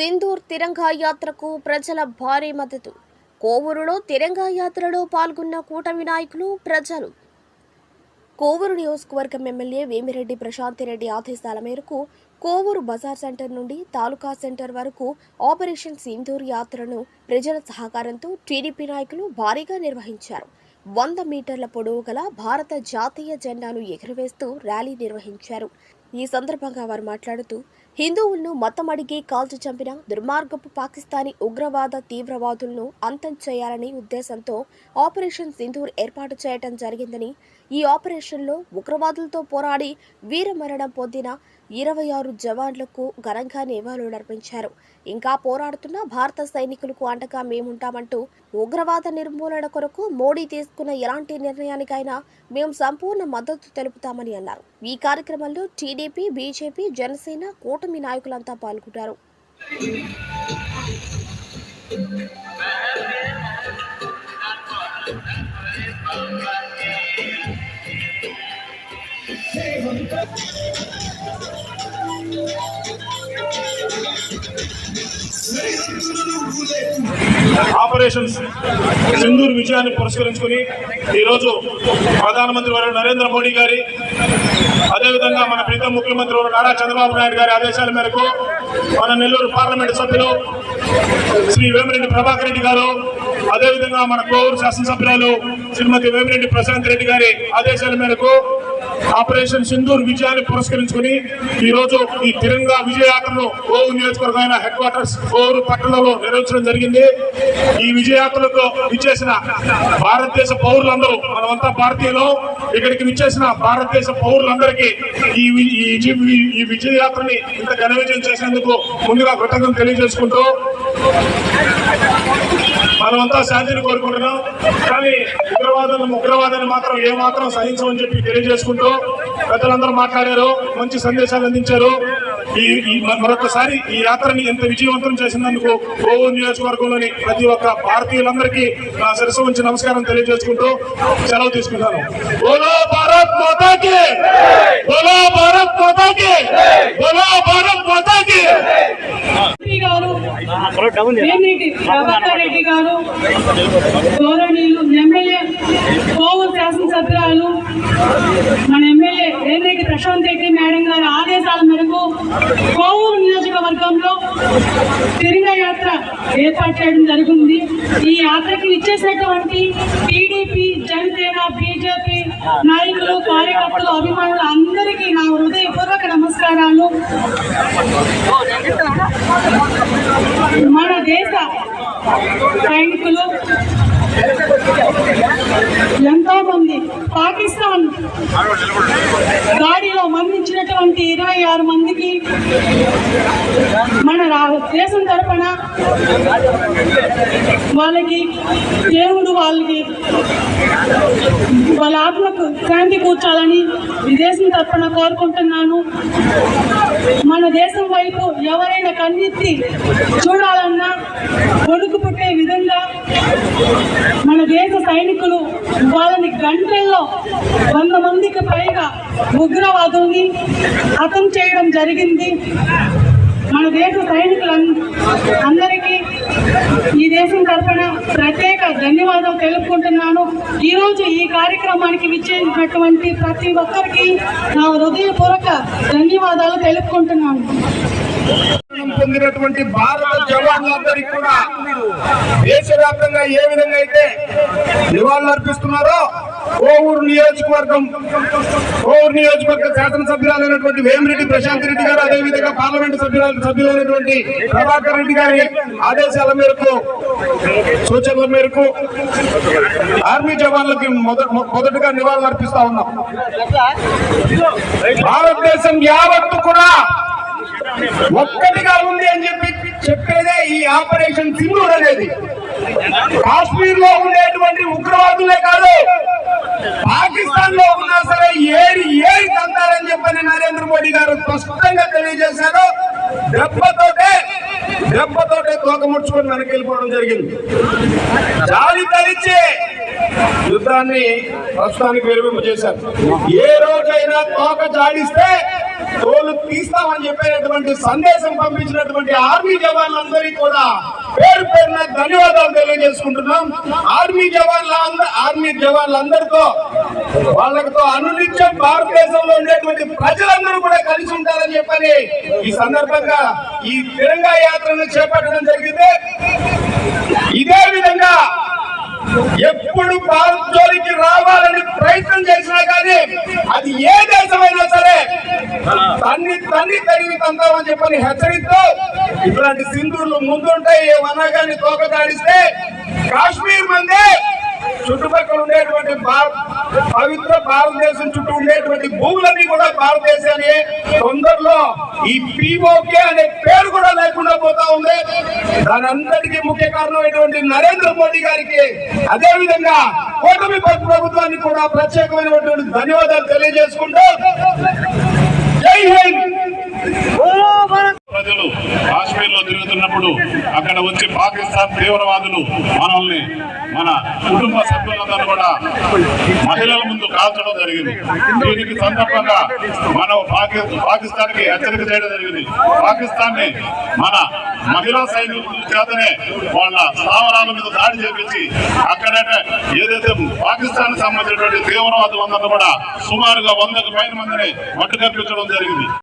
సింధూర్ తిరంగా యాత్రకు ప్రజల భారీ మద్దతు. కోవూరులో తిరంగా యాత్రలో పాల్గొన్న కూటమి నాయకులు ప్రజలు. కోవూరు నియోజకవర్గం ఎమ్మెల్యే వేమిరెడ్డి ప్రశాంతిరెడ్డి ఆదేశాల మేరకు కోవూరు బజార్ సెంటర్ నుండి తాలూకా సెంటర్ వరకు ఆపరేషన్ సింధూర్ యాత్రను ప్రజల సహకారంతో టీడీపీ నాయకులు భారీగా నిర్వహించారు. వంద మీటర్ల పొడవు గల భారత జాతీయ జెండాను ఎగురవేస్తూ ర్యాలీ నిర్వహించారు. ఈ సందర్భంగా వారు మాట్లాడుతూ హిందువులను మతమడిగి కాల్చి చంపిన దుర్మార్గపు పాకిస్తానీ ఉగ్రవాద తీవ్రవాదులను అంతం చేయాలనే ఉద్దేశంతో ఆపరేషన్ సింధూర్ ఏర్పాటు చేయటం జరిగిందని ఈ ఆపరేషన్లో ఉగ్రవాదులతో పోరాడి వీరమరణం పొందిన ఇరవై ఆరు జవాన్లకు ఘనంగా నివాళులర్పించారు ఇంకా పోరాడుతున్న భారత సైనికులకు అండగా మేముంటామంటూ ఉగ్రవాద నిర్మూలన కొరకు మోడీ తీసుకున్న ఎలాంటి నిర్ణయానికైనా మేము సంపూర్ణ మద్దతు తెలుపుతామని అన్నారు. ఈ కార్యక్రమంలో టీడీపీ బీజేపీ జనసేన కూటమి నాయకులంతా పాల్గొన్నారు ఆపరేషన్ సింధూర్ విజయాన్ని పురస్కరించుకుని ఈరోజు ప్రధానమంత్రి వారు నరేంద్ర మోడీ గారి అదేవిధంగా మన ప్రీతం ముఖ్యమంత్రి వారు నారా చంద్రబాబు నాయుడు గారి ఆదేశాల మేరకు మన నెల్లూరు పార్లమెంటు సభ్యులు శ్రీ వేమిరెడ్డి ప్రభాకర్ రెడ్డి గారు అదేవిధంగా మన కోవూరు శాసనసభ్యురాలు శ్రీమతి వేమిరెడ్డి ప్రశాంత్ రెడ్డి గారి ఆదేశాల మేరకు ఆపరేషన్ సింధూర్ విజయాన్ని పురస్కరించుకుని ఈ రోజు ఈ తిరంగా విజయయాత్రను ఓవు నియోజకవర్గమైన హెడ్ క్వార్టర్స్ కోవూరు పట్టణంలో నిర్వహించడం జరిగింది. ఈ విజయయాత్రలకు విచ్చేసిన భారతదేశ పౌరులందరూ మనమంతా భారతీయులు ఇక్కడికి విచ్చేసిన భారతదేశ పౌరులందరికీ ఈ ఈ ఈ విజయయాత్రని ఇంత ఘన విజయం చేసినందుకు ముందుగా కృతజ్ఞతలు తెలియజేసుకుంటూ మనమంతా శాంతిని కోరుకుంటున్నాం. కానీ ఉగ్రవాదాన్ని ఉగ్రవాదాన్ని మాత్రం ఏ మాత్రం సహించమని చెప్పి తెలియజేసుకుంటూ పెద్దలందరూ మాట్లాడారు మంచి సందేశాలు అందించారు. ఈ ఈ మరొకసారి ఈ యాత్రని ఎంత విజయవంతం చేసినందుకు కోవూరు నియోజకవర్గంలోని ప్రతి ఒక్క భారతీయులందరికీ నా శిరస్సు ఉంచి నమస్కారం తెలియజేసుకుంటూ సెలవు తీసుకుంటాను భారత్ మాతాకి బోలో భారత్ మాతాకి బోలో భారత్ మాతాకి ఎంపీ గారు వేమిరెడ్డి రెడ్డి గారు గౌరవనీయులు ఎమ్మెల్యే కోవూరు శాసనసభ్యురాలు మన ఎమ్మెల్యే వేమిరెడ్డి ప్రశాంత్ రెడ్డి మేడం గారి ఆదేశాల మేరకు కోవూరు నియోజకవర్గంలో తిరిగా యాత్ర ఏర్పాటు చేయడం జరిగింది ఈ యాత్రకి ఇచ్చేసేటువంటి టీడీపీ జనసేన బీజేపీ నాయకులు కార్యకర్తలు అభిమానులు అందరికీ నా హృదయపూర్వక నమస్కారాలు. మన దేశ సైనికులు ఎంతో మంది పాకిస్తాన్ దాడి ఉన్నటువంటి ఇరవై ఆరు మందికి మన దేశం తరఫున వాళ్ళకి దేవుడు వాళ్ళకి వాళ్ళ ఆత్మకు శాంతి కూర్చాలని దేశం తరఫున కోరుకుంటున్నాను. మన దేశం వైపు ఎవరైనా కన్నెత్తి చూడాలన్నా కొడుకు పుట్టే విధంగా మన దేశ సైనికులు వాళ్ళని గంటల్లో వంద మందికి పైగా ఉగ్రవాదుల్ని హతం చేయడం జరిగింది. మన దేశ సైనికులు అందరికీ ఈ దేశం తరఫున ప్రత్యేక ధన్యవాదాలు తెలుపుకుంటున్నాను. ఈరోజు ఈ కార్యక్రమానికి విచ్చేసినటువంటి ప్రతి ఒక్కరికి నా హృదయపూర్వక ధన్యవాదాలు తెలుపుకుంటున్నాను. పొందినటువంటి భారత జవాన్లందరికీ కూడా దేశవ్యాప్తంగా ఏ విధంగా అయితే నివాళులు అర్పిస్తున్నారో కోవూరు నియోజకవర్గం కోవూరు నియోజకవర్గ శాసనసభ్యురాలైనటువంటి వేమిరెడ్డి ప్రశాంత్ రెడ్డి గారు అదేవిధంగా పార్లమెంట్ సభ్యురాలు సభ్యులైనటువంటి ప్రభాకర్ రెడ్డి గారి ఆదేశాల మేరకు సూచనల మేరకు ఆర్మీ జవాన్లకి మొదట మొదటగా నివాళులు అర్పిస్తా ఉన్నాం. భారతదేశం యావత్తు కూడా ఒక్కటిగా ఉంది అని చెప్పి చెప్పేదే ఈ ఆపరేషన్ సింధూర్ అనేది. కాశ్మీర్లో ఉండేటువంటి ఉగ్రవాదులే కాదు పాకిస్తాన్లో ఉన్నా సరే ఏరి ఏరి తంతారని చెప్పని నరేంద్ర మోడీ గారు స్పష్టంగా తెలియజేశారు. దెబ్బతోటే దెబ్బతోటే తోక ముడుచుకొని వెనక్కి వెళ్ళిపోవడం జరిగింది. జాలి తలిచి యుద్ధాన్ని ప్రస్తుతానికి విరమింపజేశారు. ఏ రోజైనా తోక జాడిస్తే తోలు తీస్తామని చెప్పేటటువంటి సందేశం పంపించినటువంటి ఆర్మీ జవాన్లందరికీ కూడా పేరు పేరున ధన్యవాదాలు తెలియజేసుకుంటున్నాం. ఆర్మీ జవాన్ల ఆర్మీ జవాన్లందరితో వాళ్ళతో అనునిత్యం భారతదేశంలో ఉండేటువంటి ప్రజలందరూ కూడా కలిసి ఉంటారని చెప్పని ఈ సందర్భంగా ఈ తిరంగా యాత్రను చేపట్టడం జరిగింది. ఇదే విధంగా ఎప్పుడు భారత్ జోలికి రావాలని ప్రయత్నం చేసినా కానీ అది ఏ దేశమైనా సరే అన్ని తన్ని తరిగి తందామని చెప్పని హెచ్చరిస్తూ ఇట్లాంటి సింధువులు ముందుంటాయి ఏమన్నా కానీ తోక దాడిస్తే కాశ్మీర్ మంది చుట్టుపక్కల ఉండేటువంటి పవిత్ర భారతదేశం చుట్టూ ఉండేటువంటి భూములన్నీ కూడా భారతదేశాన్ని తొందరలో ఈ పిఓకే అనే పేరు కూడా లేకుండా పోతా ఉంది. దాని అంతటికీ ముఖ్య కారణమైనటువంటి నరేంద్ర మోడీ గారికి అదే విధంగా కూటమి ప్రభుత్వానికి కూడా ప్రత్యేకమైనటువంటి ధన్యవాదాలు తెలియజేసుకుంటూ যাই হোক ప్రజలు కాశ్మీర్లో తిరుగుతున్నప్పుడు అక్కడ వచ్చి పాకిస్తాన్ తీవ్రవాదులు మనల్ని మన కుటుంబ సభ్యులందరూ కూడా మహిళల ముందు కాల్చడం జరిగింది. దీనికి సందర్భంగా మనం పాకి పాకిస్తాన్కి హెచ్చరిక చేయడం జరిగింది. పాకిస్తాన్ని మన మహిళా సైనికుల చేతనే వాళ్ళ స్థావరాల మీద దాడి చేపించి అక్కడ ఏదైతే పాకిస్తాన్ సంబంధించినటువంటి తీవ్రవాదులందరూ కూడా సుమారుగా వందకు పైన మందిని మట్టు కల్పించడం జరిగింది.